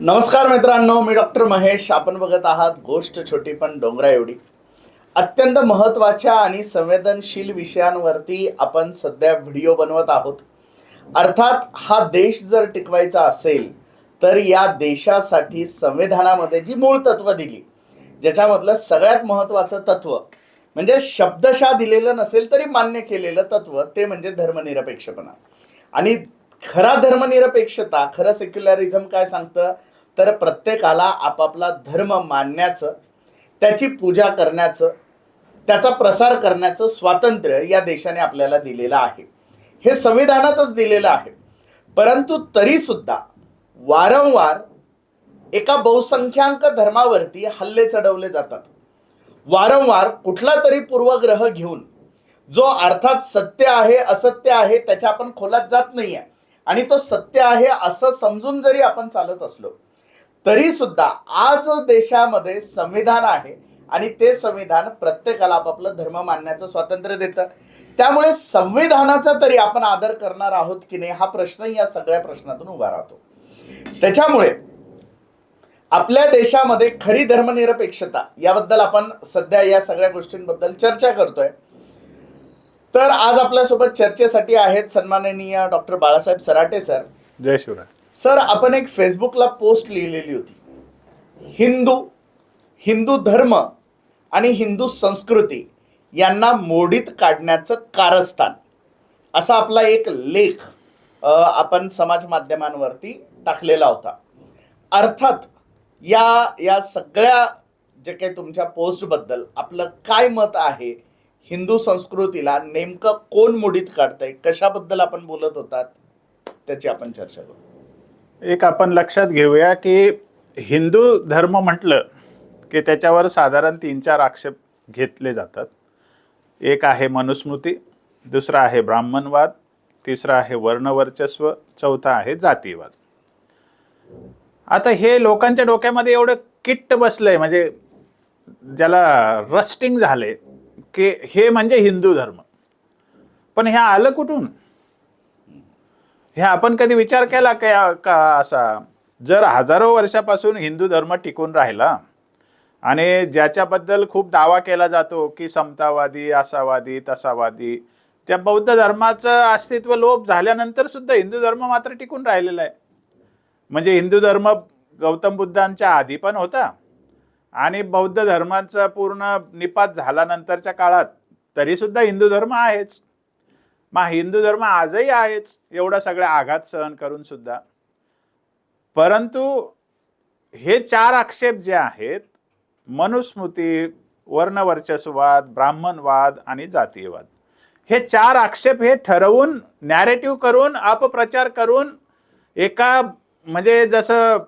नमस्कार मित्रांनो मी डॉक्टर महेश. आपण बघत आहात गोष्ट छोटी पण डोंगरा एवढी. अत्यंत महत्त्वाच्या आणि संवेदनशील विषयांवरती आपण सध्या व्हिडिओ बनवत आहोत. अर्थात हा देश जर टिकवायचा असेल तर या देशासाठी संविधानामध्ये जी मूळ तत्व दिली ज्याच्यामधलं सगळ्यात महत्त्वाचं तत्व म्हणजे शब्दशा दिलेलं नसेल तरी मान्य केलेलं तत्व ते म्हणजे धर्मनिरपेक्षपणा. आणि खरा धर्मनिरपेक्षता खरं सेक्युलरिझम काय सांगतं? तर प्रत्येकाला आपापला धर्म मानण्याचं त्याची पूजा करण्याचं त्याचा प्रसार करण्याचं स्वातंत्र्य या देशाने आपल्याला दिलेलं आहे. हे संविधानातच दिलेलं आहे. परंतु तरीसुद्धा वारंवार एका बहुसंख्याक धर्मावरती हल्ले चढवले जातात. वारंवार कुठला तरी पूर्वग्रह घेऊन जो अर्थात सत्य आहे असत्य आहे त्याच्या आपण खोलात जात नाहीये. आणि तो सत्य आहे असं समजून जरी आपण चालत असलो तरी सुद्धा आज देशामध्ये संविधान आहे आणि ते संविधान प्रत्येकाला आपापलं धर्म मानण्याचं स्वातंत्र्य देतं. त्यामुळे संविधानाचा तरी आपण आदर करणार आहोत की नाही हा प्रश्न या सगळ्या प्रश्नातून उभा राहतो. त्याच्यामुळे आपल्या देशामध्ये खरी धर्मनिरपेक्षता याबद्दल आपण सध्या या सगळ्या गोष्टींबद्दल चर्चा करतोय. तर आज आपल्यासोबत चर्चेसाठी आहेत सन्माननीय डॉक्टर बाळासाहेब सराटे सर. जय शिवराय. सर आपण एक फेसबुकला पोस्ट लिहिलेली होती. हिंदू हिंदू धर्म आणि हिंदू संस्कृती यांना मोडीत काढण्याचं कारस्थान. असा आपला एक लेख आपण समाज माध्यमांवरती टाकलेला होता. अर्थात या या सगळ्या जे काही तुमच्या पोस्टबद्दल आपलं काय मत आहे हिंदू संस्कृतीला नेमकं कोण मोडीत काढतंय कशाबद्दल आपण बोलत होतात त्याची आपण चर्चा करू. एक आपण लक्षात घेऊया की हिंदू धर्म म्हटलं की त्याच्यावर साधारण तीन चार आक्षेप घेतले जातात. एक आहे मनुस्मृती दुसरा आहे ब्राह्मणवाद तिसरा आहे वर्णवर्चस्व चौथा आहे जातीवाद. आता हे लोकांच्या डोक्यामध्ये एवढं किट्ट बसलंय म्हणजे ज्याला रस्टिंग झाले की हे म्हणजे हिंदू धर्म. पण हे आलं कुठून? हे आपण कधी विचार केला का का असा? जर हजारो वर्षापासून हिंदू धर्म टिकून राहिला आणि ज्याच्याबद्दल खूप दावा केला जातो की समतावादी असावादी तसावादी त्या बौद्ध धर्माचं अस्तित्व लोप झाल्यानंतर सुद्धा हिंदू धर्म मात्र टिकून राहिलेला आहे. म्हणजे हिंदू धर्म गौतम बुद्धांच्या आधी पण होता आणि बौद्ध धर्माचा पूर्ण निपात झाल्यानंतरच्या काळात तरीसुद्धा हिंदू धर्म आहेच. मग हिंदू धर्म आजही आहेच एवढा सगळ्या आघात सहन करून सुद्धा. परंतु हे चार आक्षेप जे आहेत मनुस्मृती वर्णवर्चस्ववाद ब्राह्मणवाद आणि जातीयवाद. हे चार आक्षेप हे ठरवून नॅरेटिव्ह करून अपप्रचार करून एका म्हणजे जसं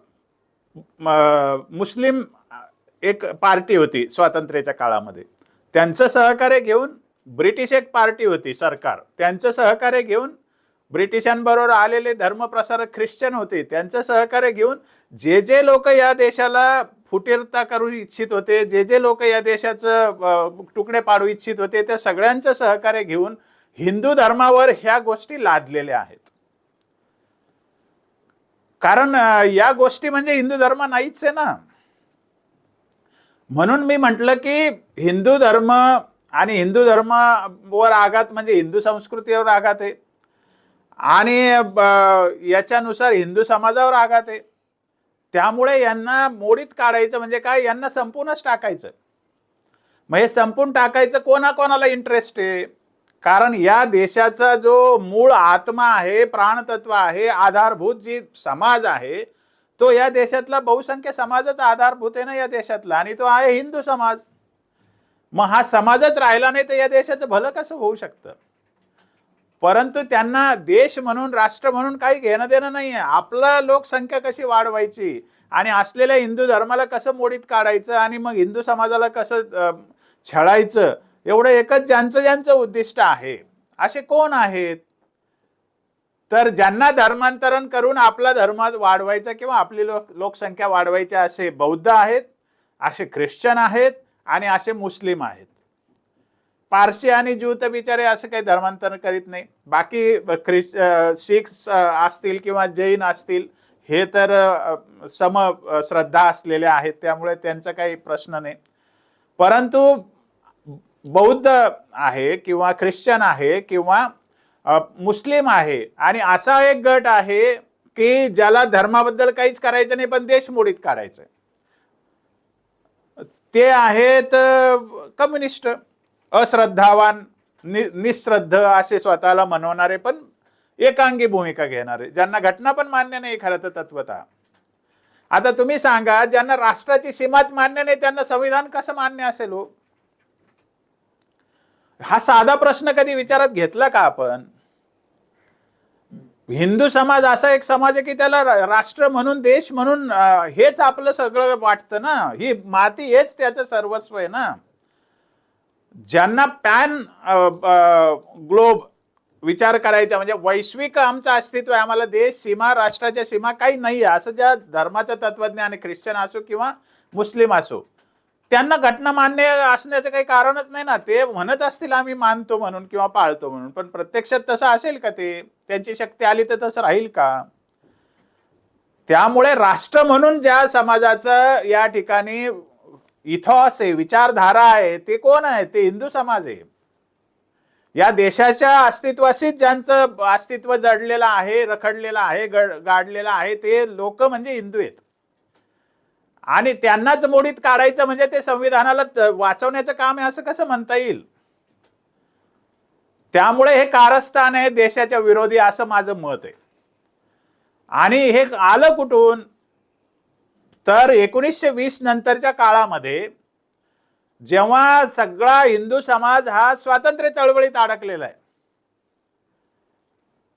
मुस्लिम एक पार्टी होती स्वातंत्र्याच्या काळामध्ये. त्यांचं सहकार्य घेऊन ब्रिटिश एक पार्टी होती सरकार. त्यांचं सहकार्य घेऊन ब्रिटिशांबरोबर आलेले धर्मप्रसारक ख्रिश्चन होते. त्यांचं सहकार्य घेऊन जे जे लोक या देशाला फुटीरता करू इच्छित होते जे जे लोक या देशाचं तुकडे पाडू इच्छित होते त्या सगळ्यांचं सहकार्य घेऊन हिंदू धर्मावर ह्या गोष्टी लादलेल्या आहेत. कारण या गोष्टी म्हणजे हिंदू धर्म नाहीच आहे ना. म्हणून मी म्हटलं की हिंदू धर्म आणि हिंदू धर्मावर आघात म्हणजे हिंदू संस्कृतीवर आघात आहे. आणि ब- याच्यानुसार हिंदू समाजावर आघात आहे. त्यामुळे यांना मोडीत काढायचं म्हणजे काय? यांना संपूर्णच टाकायचं. मग हे संपून टाकायचं कोणाकोणाला इंटरेस्ट आहे? कारण या देशाचा जो मूळ आत्मा आहे प्राणतत्व आहे आधारभूत जी समाज आहे तो या देशातला बहुसंख्य समाजच आधारभूत आहे ना या देशातला. आणि तो आहे हिंदू समाज. मग हा समाजच राहिला नाही तर या देशाचं भलं कसं होऊ शकतं? परंतु त्यांना देश म्हणून राष्ट्र म्हणून काही घेणं देणं नाही आहे आपला लोकसंख्या कशी वाढवायची? आणि असलेल्या हिंदू धर्माला कसं मोडीत काढायचं? आणि मग हिंदू समाजाला कसं छळायचं? एवढं एकच ज्यांचं ज्यांचं उद्दिष्ट आहे. असे कोण आहेत? तर ज्यांना धर्मांतरण करून आपला धर्म वाढवायचा किंवा आपली लोक लोकसंख्या वाढवायची असे बौद्ध आहेत असे ख्रिश्चन आहेत आणि असे मुस्लिम आहेत. पारसी आणि ज्यू तर बिचारे असं काही धर्मांतरण करीत नाही. बाकी ख्रिस शीख असतील किंवा जैन असतील हे तर सम श्रद्धा असलेले आहेत. त्यामुळे त्यांचा काही प्रश्न नाही. परंतु बौद्ध आहे किंवा ख्रिश्चन आहे किंवा मुस्लिम आहे आणि असा एक गट आहे की ज्याला धर्माबद्दल काहीच करायचं नाही पण देश मोडीत काढायचं ते आहेत कम्युनिस्ट अश्रद्धावान नि निश्रद्ध असे स्वतःला म्हणवणारे पण एकांगी भूमिका घेणारे ज्यांना घटना पण मान्य नाही खरं तर तत्वता. आता तुम्ही सांगा ज्यांना राष्ट्राची सीमाच मान्य नाही त्यांना संविधान कसं मान्य असेल हो? हा साधा प्रश्न कधी विचारात घेतला का आपण? हिंदू समाज असा एक समाज आहे की त्याला राष्ट्र म्हणून देश म्हणून हेच आपलं सगळं वाटतं ना. ही माती हेच त्याचं सर्वस्व आहे ना. ज्यांना पॅन ग्लोब विचार करायचा म्हणजे वैश्विक आमचं अस्तित्व आहे. आम्हाला देश सीमा राष्ट्राच्या सीमा काही नाही आहे असं ज्या धर्माचं तत्वज्ञान ख्रिश्चन असो किंवा मुस्लिम असो त्यांना घटना मान्य असण्याचं काही कारणच नाही ना. ते म्हणत असतील आम्ही मानतो म्हणून किंवा पाळतो म्हणून. पण प्रत्यक्षात तसं असेल का ते? त्यांची शक्ती आली तर तसं राहील का? त्यामुळे राष्ट्र म्हणून ज्या समाजाचं या ठिकाणी इथॉस आहे विचारधारा आहे ते कोण आहे? ते हिंदू समाज आहे. या देशाच्या अस्तित्वाशीच ज्यांचं अस्तित्व जडलेलं आहे रखडलेलं आहे गड गाडलेलं आहे ते लोक म्हणजे हिंदू आहेत. आणि त्यांनाच मोडीत काढायचं म्हणजे ते संविधानाला वाचवण्याचं काम आहे असं कसं म्हणता येईल? त्यामुळे हे कारस्थान आहे देशाच्या विरोधी असं माझं मत आहे. आणि हे आलं कुठून? तर एकोणीसशे वीस नंतरच्या काळामध्ये जेव्हा सगळा हिंदू समाज हा स्वातंत्र्य चळवळीत अडकलेला आहे.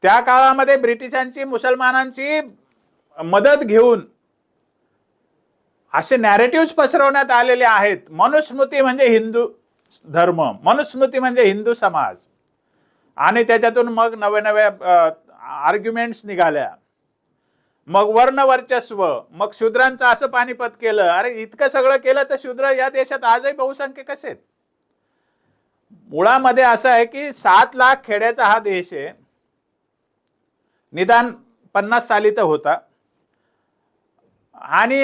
त्या काळामध्ये ब्रिटिशांची मुसलमानांची मदत घेऊन असे नॅरेटिव्ह पसरवण्यात आलेले आहेत. मनुस्मृती म्हणजे हिंदू धर्म. मनुस्मृती म्हणजे हिंदू समाज. आणि त्याच्यातून मग नव्या नव्या आर्ग्युमेंट्स निघाल्या. मग वर्ण वर्चस्व मग शूद्रांचं असं पानिपत केलं. अरे इतकं सगळं केलं तर शूद्र या देशात आजही बहुसंख्य कसे आहेत मुळामध्ये असं आहे की सात लाख खेड्याचा हा देश आहे. निदान पन्नास साली तर होता. आणि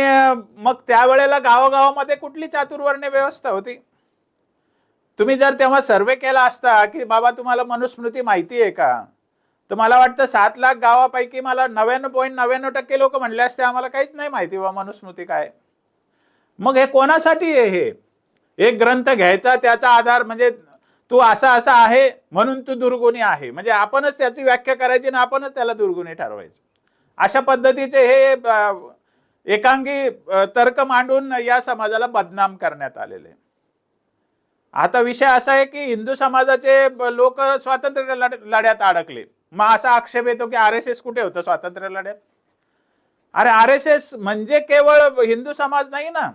मग त्यावेळेला गावागावामध्ये कुठली चातुर्वर्ण्य व्यवस्था होती? तुम्ही जर तेव्हा सर्वे केला असता की बाबा तुम्हाला मनुस्मृती माहिती आहे का? तर मला वाटतं सात लाख गावापैकी मला नव्याण्णव पॉईंट नव्याण्णव टक्के लोक म्हणले असते आम्हाला काहीच नाही माहिती बा मनुस्मृती काय. मग हे कोणासाठी आहे हे? एक ग्रंथ घ्यायचा त्याचा आधार म्हणजे तू असा असा आहे म्हणून तू दुर्गुणी आहे. म्हणजे आपणच त्याची व्याख्या करायची आणि आपणच त्याला दुर्गुणी ठरवायचं. अशा पद्धतीचे हे एकांगी तर्क मांडून या समाजाला बदनाम करण्यात आलेले. आता विषय असा आहे की हिंदू समाजाचे लोक स्वातंत्र्य लढ्यात अडकले. मग असा आक्षेप येतो की आर एस एस कुठे होतं स्वातंत्र्य लढ्यात? अरे आर एस एस म्हणजे केवळ हिंदू समाज नाही ना.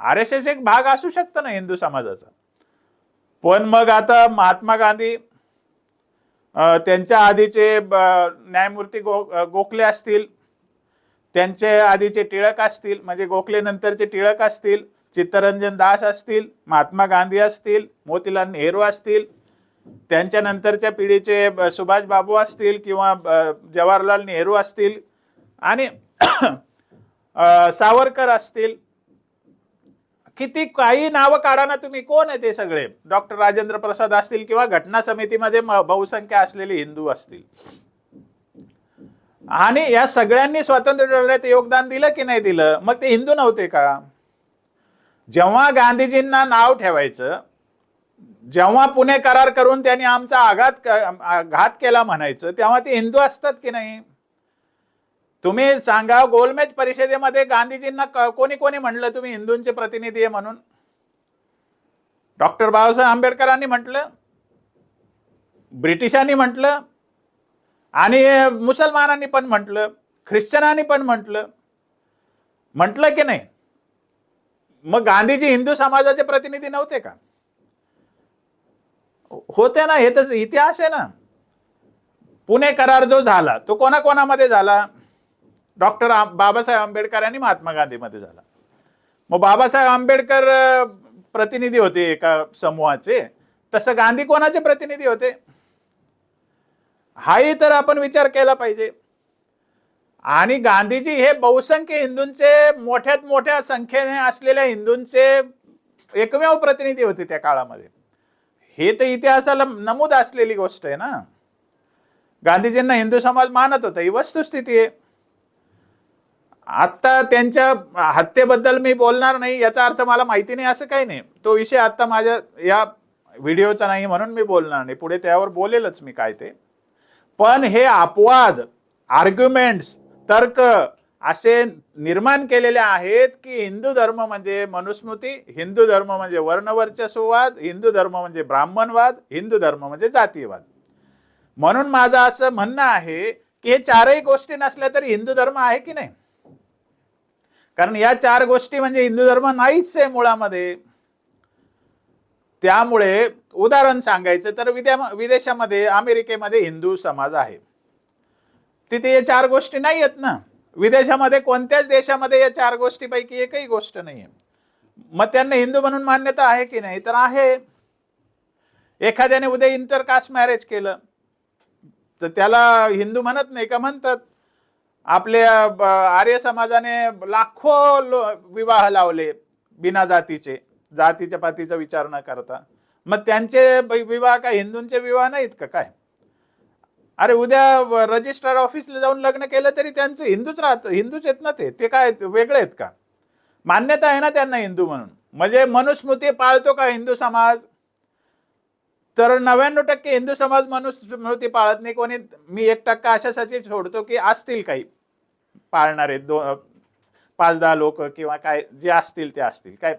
आर एस एस एक भाग असू शकतो ना हिंदू समाजाचा. पण मग आता महात्मा गांधी त्यांच्या आधीचे न्यायमूर्ती गो गोखले असतील. त्यांचे आधीचे टिळक असतील म्हणजे गोखले नंतरचे टिळक असतील चित्तरंजन दास असतील महात्मा गांधी असतील मोतीलाल नेहरू असतील त्यांच्या नंतरच्या पिढीचे सुभाष बाबू असतील किंवा जवाहरलाल नेहरू असतील आणि सावरकर असतील. किती काही नावं काढा ना तुम्ही. कोण आहे ते सगळे? डॉक्टर राजेंद्र प्रसाद असतील किंवा घटना समितीमध्ये बहुसंख्या बहुसंख्य असलेले हिंदू असतील. आणि या सगळ्यांनी स्वातंत्र्य लढ्यात योगदान दिलं की नाही दिलं? मग ते हिंदू नव्हते का? जेव्हा गांधीजींना नाव ठेवायचं जेव्हा पुणे करार करून त्यांनी आमचा आघात घात केला म्हणायचं तेव्हा ते हिंदू असतात की नाही? तुम्ही सांगा गोलमेज परिषदेमध्ये गांधीजींना कोणी कोणी म्हणलं? तुम्ही हिंदूंचे प्रतिनिधी आहे म्हणून. डॉक्टर बाबासाहेब आंबेडकरांनी म्हटलं ब्रिटिशांनी म्हटलं आणि मुसलमानांनी पण म्हटलं ख्रिश्चनांनी पण म्हटलं. म्हटलं की नाही? मग गांधीजी हिंदू समाजाचे प्रतिनिधी नव्हते का? होते ना हे तर इतिहास आहे ना. पुणे करार जो झाला तो कोणाकोणामध्ये झाला? डॉक्टर बाबासाहेब आंबेडकर आणि महात्मा गांधीमध्ये झाला. मग बाबासाहेब आंबेडकर प्रतिनिधी होते एका समूहाचे. तसं गांधी कोणाचे प्रतिनिधी होते? हाही तर आपण विचार केला पाहिजे. आणि गांधीजी हे बहुसंख्य हिंदूंचे मोठ्यात मोठ्या संख्येने असलेल्या हिंदूंचे एकमेव प्रतिनिधी होते त्या काळामध्ये. हे तर इतिहासाला नमूद असलेली गोष्ट आहे ना. गांधीजींना हिंदू समाज मानत होता ही वस्तुस्थिती आहे. आत्ता त्यांच्या हत्येबद्दल मी बोलणार नाही याचा अर्थ मला माहिती नाही असं काही नाही. तो विषय आत्ता माझ्या या व्हिडिओचा नाही म्हणून मी बोलणार नाही. पुढे त्यावर बोलेलच मी काय ते. पण हे अपवाद आर्ग्युमेंट्स तर्क असे निर्माण केलेले आहेत की हिंदू धर्म म्हणजे मनुस्मृती हिंदू धर्म म्हणजे वर्णवर्चस्ववाद हिंदू धर्म म्हणजे ब्राह्मणवाद हिंदू धर्म म्हणजे जातीयवाद. म्हणून माझं असं म्हणणं आहे की हे चारही गोष्टी नसल्या तरी हिंदू धर्म आहे की नाही? कारण या चार गोष्टी म्हणजे हिंदू धर्म नाहीच आहे मुळामध्ये. त्यामुळे उदाहरण सांगायचं तर विद्या विदेशामध्ये अमेरिकेमध्ये हिंदू समाज आहे. तिथे या चार गोष्टी नाही आहेत ना. विदेशामध्ये कोणत्याच देशामध्ये या चार गोष्टीपैकी एकही गोष्ट नाही आहे मग त्यांना हिंदू म्हणून मान्यता आहे की नाही? तर आहे. एखाद्याने उद्या इंटरकास्ट मॅरेज केलं तर त्याला हिंदू म्हणत नाही का? म्हणतात. आपल्या आर्य समाजाने लाखो लो विवाह लावले बिना जातीचे. जातीच्या पातीचा विचार न करता. मग त्यांचे विवाह काय हिंदूंचे विवाह नाहीत का? काय? अरे उद्या रजिस्ट्रार ऑफिसला जाऊन लग्न केलं तरी त्यांचं हिंदूच राहत हिंदूच आहेत ना ते? ते काय वेगळे आहेत का? मान्यता आहे ना त्यांना हिंदू म्हणून. म्हणजे मनुस्मृती पाळतो का हिंदू समाज? तर नव्याण्णव टक्के हिंदू समाज मनुस्मृती पाळत नाही. कोणी मी एक टक्का अशासाठी सोडतो की असतील काही. पाळणारे दो पाच दहा लोक किंवा काय जे असतील ते असतील. काय?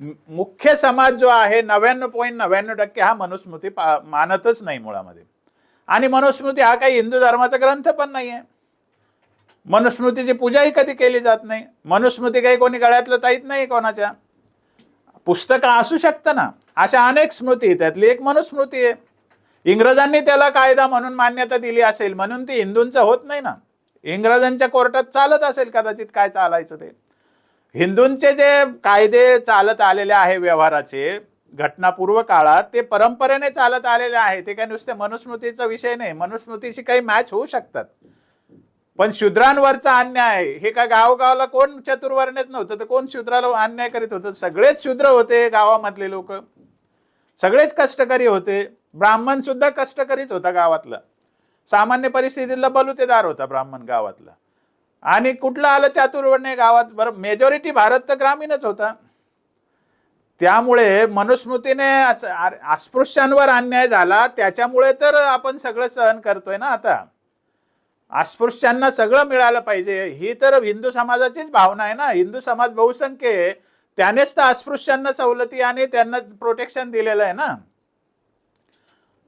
मुख्य समाज जो आहे नव्याण्णव पॉईंट नव्याण्णव टक्के हा मनुस्मृती पा मानतच नाही मुळामध्ये. आणि मनुस्मृती हा काही हिंदू धर्माचा ग्रंथ पण नाही आहे मनुस्मृतीची पूजाही कधी केली जात नाही. मनुस्मृती काही कोणी गळ्यातलं ताईत नाही कोणाच्या. पुस्तकं असू शकतं ना. अशा अनेक स्मृती आहेत. त्यातली एक मनुस्मृती आहे. इंग्रजांनी त्याला कायदा म्हणून मान्यता दिली असेल म्हणून ती हिंदूंचं होत नाही ना. इंग्रजांच्या कोर्टात चालत असेल कदाचित काय चालायचं ते. हिंदूंचे जे कायदे चालत आलेले आहे व्यवहाराचे घटनापूर्व काळात ते परंपरेने चालत आलेले आहे. ते काय नुसते मनुस्मृतीचा विषय नाही. मनुस्मृतीशी काही मॅच होऊ शकतात. पण शूद्रांवरचा अन्याय हे का गावगावला कोण चतुर्वर्णित नव्हतं? तर कोण शूद्राला अन्याय करीत होतं? सगळेच शूद्र होते गावामधले लोक. सगळेच कष्टकरी होते. ब्राह्मण सुद्धा कष्ट करीत होता गावातला. सामान्य परिस्थितीतला बलुतेदार होता ब्राह्मण गावातला. आणि कुठलं आलं चातुर्वर्ण्य गावात? बरं मेजॉरिटी भारत तर ग्रामीणच होता. त्यामुळे मनुस्मृतीने अस्पृश्यांवर अन्याय झाला. त्याच्यामुळे तर आपण सगळं सहन करतोय ना आता. अस्पृश्यांना सगळं मिळालं पाहिजे. ही तर हिंदू समाजाचीच भावना आहे ना. हिंदू समाज बहुसंख्य आहे. त्यानेच तर अस्पृश्यांना सवलती आणि त्यांना प्रोटेक्शन दिलेलं आहे ना.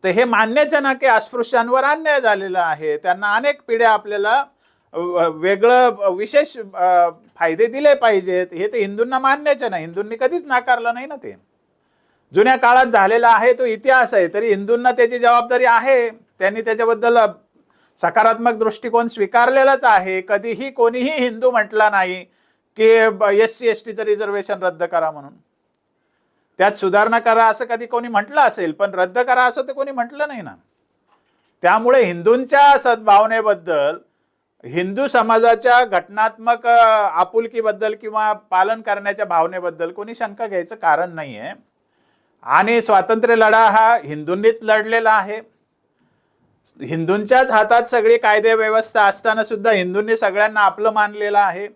तर हे मान्यच ना की अस्पृश्यांवर अन्याय झालेला आहे. त्यांना अनेक पिढ्या आपल्याला वेगळं विशेष फायदे दिले पाहिजेत. हे तर हिंदूंना मान्यच नाही हिंदूंनी कधीच नाकारलं नाही ना ते. जुन्या काळात झालेला आहे तो इतिहास आहे तरी हिंदूंना त्याची जबाबदारी आहे. त्यांनी त्याच्याबद्दल सकारात्मक दृष्टिकोन स्वीकारलेलाच आहे. कधीही कोणीही हिंदू म्हटला नाही की एस सी एस टीचं रिझर्वेशन रद्द करा म्हणून. त्यात सुधारणा करा असं कधी कोणी म्हटलं असेल पण रद्द करा असं तर कोणी म्हटलं नाही ना. त्यामुळे हिंदूंच्या सद्भावनेबद्दल हिंदू समाजाच्या घटनात्मक आपुलकीबद्दल किंवा पालन करण्याच्या भावनेबद्दल कोणी शंका घ्यायचं कारण नाही आहे आणि स्वातंत्र्य लढा हा हिंदूंनीच लढलेला आहे. हिंदूंच्याच हातात सगळी कायदे व्यवस्था असताना सुद्धा हिंदूंनी सगळ्यांना आपलं मानलेलं आहे.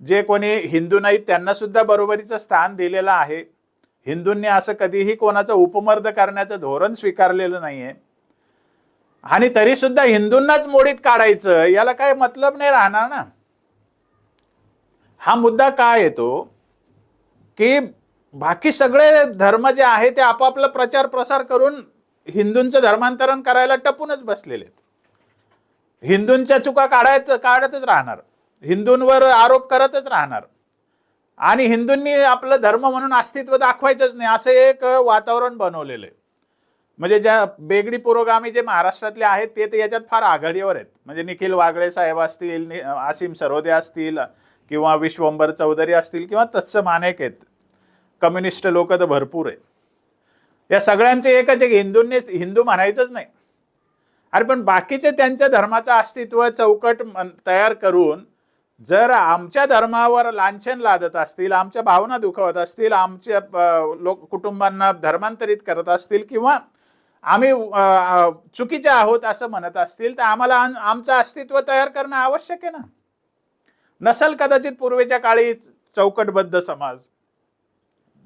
जे कोणी हिंदू नाहीत त्यांना सुद्धा बरोबरीचं स्थान दिलेलं आहे. हिंदूंनी असं कधीही कोणाचं उपमर्द करण्याचं धोरण स्वीकारलेलं नाही आहे आणि तरी सुद्धा हिंदूंनाच मोडीत काढायचं याला काय मतलब नाही राहणार ना. हा मुद्दा काय येतो? की बाकी सगळे धर्म जे आहे ते आपापला प्रचार प्रसार करून हिंदूंचं धर्मांतरण करायला टपूनच बसलेले आहेत. हिंदूंच्या चुका काढायचं काढतच राहणार. हिंदूंवर आरोप करतच राहणार. आणि हिंदूंनी आपलं धर्म म्हणून अस्तित्व दाखवायचंच नाही असं एक वातावरण बनवलेलं आहे. म्हणजे ज्या बेगडी पुरोगामी जे महाराष्ट्रातले आहेत ते तर याच्यात फार आघाडीवर आहेत. म्हणजे निखिल वागळे साहेब असतील आसिम सरोदे असतील किंवा विश्वंभर चौधरी असतील किंवा तत्सम अनेक आहेत. कम्युनिस्ट लोक तर भरपूर आहेत. या सगळ्यांचे एकच एक हिंदूंनी हिंदू म्हणायचंच नाही. अरे पण बाकीचे त्यांच्या धर्माचं अस्तित्व चौकट तयार करून जर आमच्या धर्मावर लांछन लादत असतील आमच्या भावना दुखवत असतील आमच्या लोक कुटुंबांना धर्मांतरित करत असतील किंवा आम्ही चुकीचे आहोत असं म्हणत असतील तर आम्हाला आमचं अस्तित्व तयार करणं आवश्यक आहे ना? नसल कदाचित पूर्वीच्या काळी चौकटबद्ध समाज.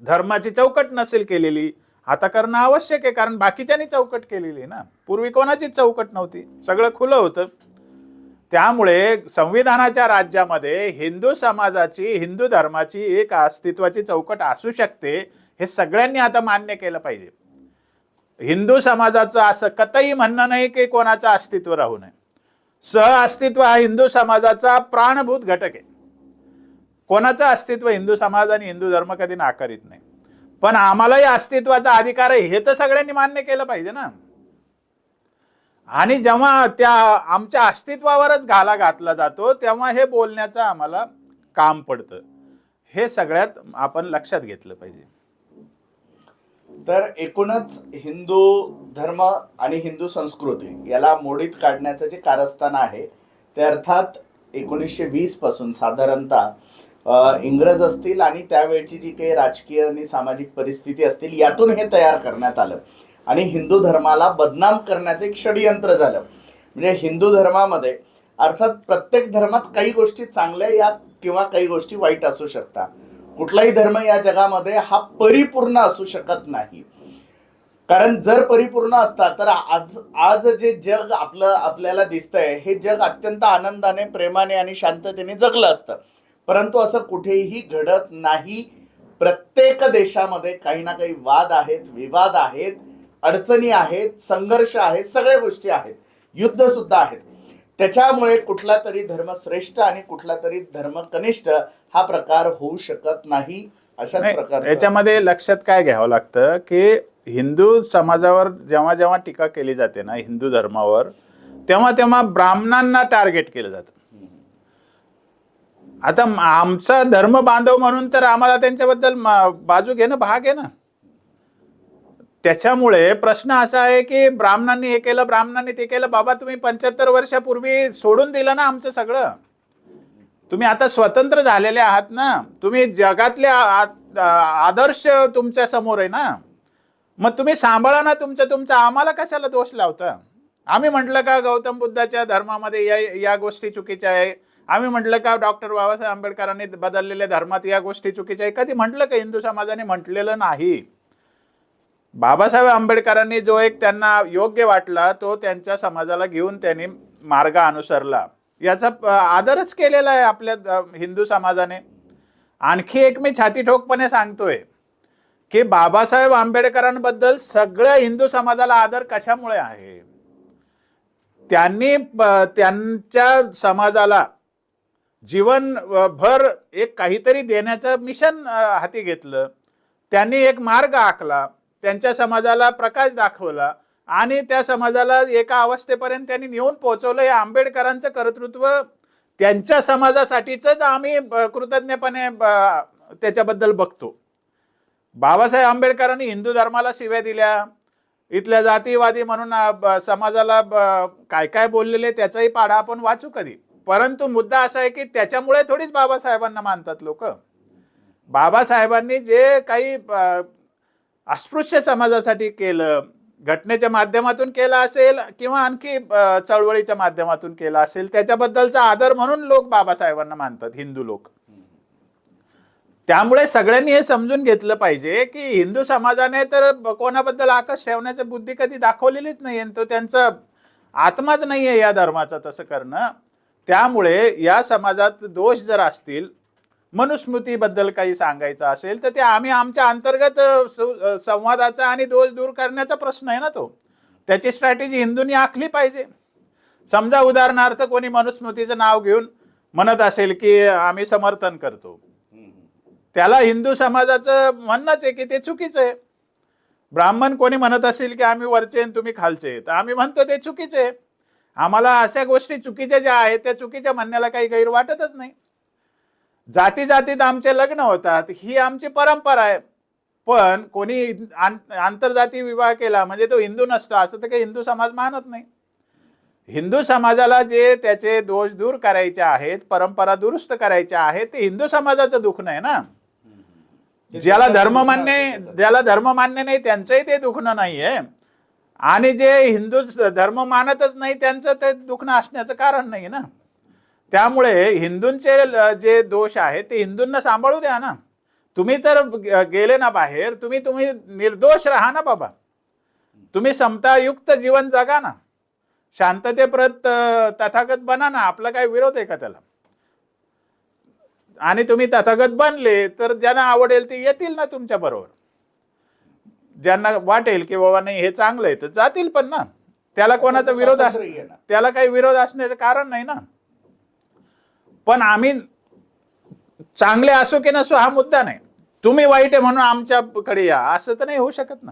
धर्माची चौकट नसेल केलेली आता करणं आवश्यक आहे कारण बाकीच्यांनी चौकट केलेली आहे ना? पूर्वी कोणाचीच चौकट नव्हती सगळं खुलं होतं. त्यामुळे संविधानाच्या राज्यामध्ये हिंदू समाजाची हिंदू धर्माची एक अस्तित्वाची चौकट असू शकते हे सगळ्यांनी आता मान्य केलं पाहिजे. हिंदू समाजाचं असं कतई म्हणणं नाही की कोणाचं अस्तित्व राहू नये. सह अस्तित्व हा हिंदू समाजाचा प्राणभूत घटक आहे. कोणाचं अस्तित्व हिंदू समाज आणि हिंदू धर्म कधी नाकारित नाही. पण आम्हालाही अस्तित्वाचा अधिकार आहे हे तर सगळ्यांनी मान्य केलं पाहिजे ना. आणि जेव्हा त्या आमच्या अस्तित्वावरच घाला घातला जातो तेव्हा हे बोलण्याचं आम्हाला काम पडतं. हे सगळ्यात आपण लक्षात घेतलं पाहिजे. तर एकूणच हिंदू धर्म आणि हिंदू संस्कृती याला मोडीत काढण्याचं जे कारस्थान आहे ते अर्थात एकोणीसशे वीसपासून साधारणतः इंग्रज असतील आणि त्यावेळची जी काही राजकीय आणि सामाजिक परिस्थिती असतील यातून हे तयार करण्यात आलं. आणि हिंदू धर्माला बदनाम करण्याचं एक षडयंत्र झालं. म्हणजे हिंदू धर्मामध्ये अर्थात प्रत्येक धर्मात काही गोष्टी चांगल्या या किंवा काही गोष्टी वाईट असू शकतात कुठलाही धर्म या जगामध्ये हा परिपूर्ण असू शकत नाही. कारण जर परिपूर्ण असता तर आज आज जे जग आपलं आपल्याला दिसतंय हे जग अत्यंत आनंदाने प्रेमाने आणि शांततेने जगलं असतं. परंतु असं कुठेही घडत नाही. प्रत्येक देशामध्ये काही ना काही वाद आहेत विवाद आहेत अडचणी आहेत संघर्ष आहेत सगळ्या गोष्टी आहेत. युद्ध सुद्धा आहेत. त्याच्यामुळे कुठला तरी धर्म श्रेष्ठ आणि कुठला तरी धर्म कनिष्ठ हा प्रकार होऊ शकत नाही अशाच नाही, प्रकारचा. याच्यामध्ये लक्षात काय घ्यावं लागतं की हिंदू समाजावर जेव्हा जेव्हा टीका केली जाते ना हिंदू धर्मावर तेव्हा तेव्हा ब्राह्मणांना टार्गेट केलं जातं. आता आमचा धर्म बांधव म्हणून तर आम्हाला त्यांच्याबद्दल बाजू घेणं भाग आहे ना. त्याच्यामुळे प्रश्न असा आहे की ब्राह्मणांनी हे केलं ब्राह्मणांनी ते केलं. बाबा तुम्ही पंच्याहत्तर वर्षापूर्वी सोडून दिलं ना आमचं सगळं? तुम्ही आता स्वतंत्र झालेले आहात ना? तुम्ही जगातले आ- आदर्श तुमच्यासमोर आहे ना? मग तुम्ही सांभाळा ना तुमचं तुमचं. आम्हाला कशाला दोष लावता? आम्ही म्हटलं का गौतम बुद्धाच्या धर्मामध्ये या या गोष्टी चुकीच्या आहे? आम्ही म्हटलं का डॉक्टर बाबासाहेब आंबेडकरांनी बदललेल्या धर्मात या गोष्टी चुकीच्या आहे? कधी म्हटलं का हिंदू समाजाने म्हटलेलं नाही? बाबासाहेब आंबेडकरांनी जो एक त्यांना योग्य वाटला तो त्यांच्या समाजाला घेऊन त्यांनी मार्ग अनुसरला. याचा आदरच केलेला आहे आपल्या हिंदू समाजाने. आणखी एक मी छाती ठोकपणे सांगतोय की बाबासाहेब आंबेडकरांबद्दल सगळ्या हिंदू समाजाला आदर कशामुळे आहे? त्यांनी त्यांच्या समाजाला जीवन भर एक काहीतरी देण्याचं मिशन हाती घेतलं. त्यांनी एक मार्ग आखला. त्यांच्या समाजाला प्रकाश दाखवला आणि त्या समाजाला एका अवस्थेपर्यंत त्यांनी नेऊन पोहोचवलं. हे आंबेडकरांचं कर्तृत्व त्यांच्या समाजासाठीच आम्ही कृतज्ञपणे ब- त्याच्याबद्दल बघतो. बाबासाहेब आंबेडकरांनी हिंदू धर्माला शिव्या दिल्या. इथल्या जातीवादी म्हणून ब- समाजाला ब- काय काय बोललेले त्याचाही पाढा आपण वाचू कधी. परंतु मुद्दा असा आहे की त्याच्यामुळे थोडीच बाबासाहेबांना मानतात लोक. बाबासाहेबांनी जे काही अस्पृश्य समाजासाठी केलं घटनेच्या माध्यमातून केलं असेल किंवा आणखी चळवळीच्या माध्यमातून केलं असेल त्याच्याबद्दलचा आदर म्हणून लोक बाबासाहेबांना मानतात हिंदू लोक. त्यामुळे सगळ्यांनी हे समजून घेतलं पाहिजे की हिंदू समाजाने तर कोणाबद्दल आकाश ठेवण्याची बुद्धी कधी दाखवलेलीच नाही आणि तो त्यांचा आत्माच नाही आहे या धर्माचा तसं करणं. त्यामुळे या समाजात दोष जर असतील मनुस्मृतीबद्दल काही सांगायचं असेल तर ते आम्ही आमच्या अंतर्गत संवादाचा आणि दोष दूर करण्याचा प्रश्न आहे ना तो. त्याची स्ट्रॅटेजी हिंदूंनी आखली पाहिजे. समजा उदाहरणार्थ कोणी मनुस्मृतीचं नाव घेऊन म्हणत असेल की आम्ही समर्थन करतो. त्याला हिंदू समाजाचं म्हणणंच आहे की ते चुकीचं आहे. ब्राह्मण कोणी म्हणत असेल की आम्ही वरचे आणि तुम्ही खालचे तर आम्ही म्हणतो ते चुकीचे आहे. आम्हाला अशा गोष्टी चुकीच्या ज्या आहेत त्या चुकीच्या म्हणण्याला काही गैर वाटतच नाही. जाती जातीत आमचे लग्न होतात ही आमची परंपरा आहे. पण कोणी आं- आंतरजाती विवाह केला म्हणजे तो हिंदू नसतो असं तर काही हिंदू समाज मानत नाही. हिंदू समाजाला जे त्याचे दोष दूर करायचे आहेत परंपरा दुरुस्त करायच्या आहेत ते हिंदू समाजाचं दुःख नाही ना. ज्याला धर्म मान्य ज्याला धर्म मान्य नाही त्यांचंही ते दुखणं नाहीये. आणि जे हिंदू धर्म मानतच नाही त्यांचं ते दुखणं असण्याचं कारण नाही ना. त्यामुळे हिंदूंचे जे दोष आहेत ते हिंदूंना सांभाळू द्या ना. तुम्ही तर गेले ना बाहेर तुम्ही तुम्ही निर्दोष राहा ना बाबा. तुम्ही समतायुक्त जीवन जगा ना. शांततेप्रत तथागत बना ना. आपला काय विरोध आहे का त्याला? आणि तुम्ही तथागत बनले तर ज्यांना आवडेल ते येतील ना तुमच्या बरोबर. ज्यांना वाटेल की बाबा नाही हे चांगलं आहे तर जातील पण ना. त्याला कोणाचा विरोध अस. त्याला काही विरोध असण्याचं कारण नाही ना. पण आम्ही चांगले असो की नसो हा मुद्दा नाही. तुम्ही वाईट आहे म्हणून आमच्याकडे या. असं तर नाही होऊ शकत ना.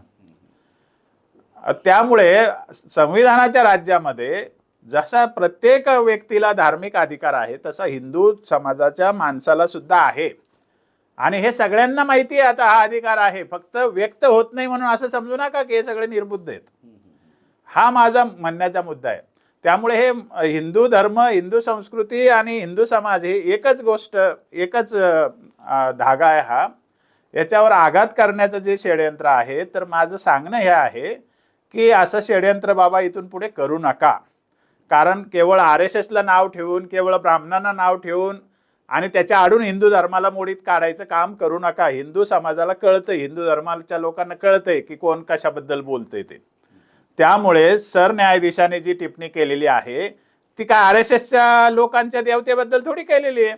त्यामुळे संविधानाच्या राज्यामध्ये जसा प्रत्येक व्यक्तीला धार्मिक अधिकार आहे तसा हिंदू समाजाच्या माणसाला सुद्धा आहे. आणि हे सगळ्यांना माहिती आहे आता हा अधिकार आहे. फक्त व्यक्त होत नाही म्हणून असं समजू नका की हे सगळे निर्बुद्ध आहेत. हा माझा म्हणण्याचा मुद्दा आहे. त्यामुळे हे हिंदू धर्म हिंदू संस्कृती आणि हिंदू समाज हे एकच गोष्ट एकच धागा आहे हा. याच्यावर आघात करण्याचं जे षडयंत्र आहे तर माझं सांगणं हे आहे की असं षडयंत्र बाबा इथून पुढे करू नका. कारण केवळ आर एस एसला नाव ठेवून केवळ ब्राह्मणांना नाव ठेवून आणि त्याच्या आडून हिंदू धर्माला मोडीत काढायचं काम करू नका. हिंदू समाजाला कळतं हिंदू धर्माच्या लोकांना कळतंय की कोण कशाबद्दल बोलतंय ते. त्यामुळे सरन्यायाधीशाने जी टिप्पणी केलेली आहे ती काय आर एस एसच्या लोकांच्या देवतेबद्दल थोडी केलेली आहे?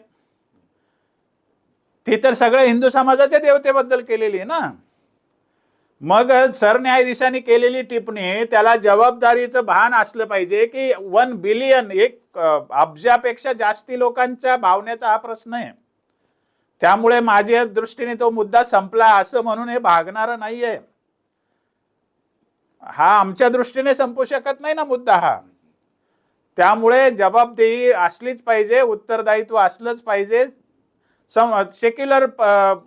ती तर सगळ्या हिंदू समाजाच्या देवतेबद्दल केलेली आहे ना? मग सरन्यायाधीशांनी केलेली टिप्पणी त्याला जबाबदारीचं भान असलं पाहिजे की वन बिलियन एक अब्जापेक्षा जास्ती लोकांच्या भावनेचा हा प्रश्न आहे. त्यामुळे माझ्या दृष्टीने तो मुद्दा संपला असं म्हणून हे भागणारं नाहीये. हा आमच्या दृष्टीने संपू शकत नाही ना मुद्दा हा. त्यामुळे जबाबदेही असलीच पाहिजे उत्तरदायित्व असलंच पाहिजे. सम सेक्युलर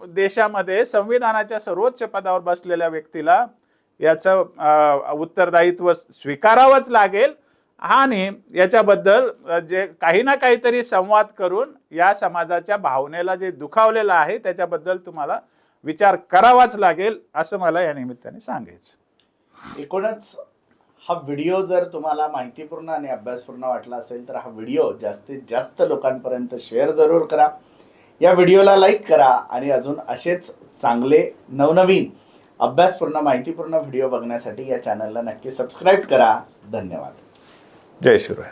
देशामध्ये संविधानाच्या सर्वोच्च पदावर बसलेल्या व्यक्तीला याचं उत्तरदायित्व स्वीकारावंच लागेल आणि याच्याबद्दल जे काही ना काहीतरी संवाद करून या समाजाच्या भावनेला जे दुखावलेलं आहे त्याच्याबद्दल तुम्हाला विचार करावाच लागेल असं मला या निमित्ताने सांगायचं एकूणच हा व्हिडिओ जर तुम्हाला माहितीपूर्ण आणि अभ्यासपूर्ण वाटला असेल तर हा व्हिडिओ जास्तीत जास्त लोकांपर्यंत शेअर जरूर करा. या व्हिडिओला लाईक करा आणि अजून असेच चांगले नवनवीन अभ्यासपूर्ण माहितीपूर्ण व्हिडिओ बघण्यासाठी या चॅनलला नक्की सबस्क्राईब करा. धन्यवाद. जय शिवराय.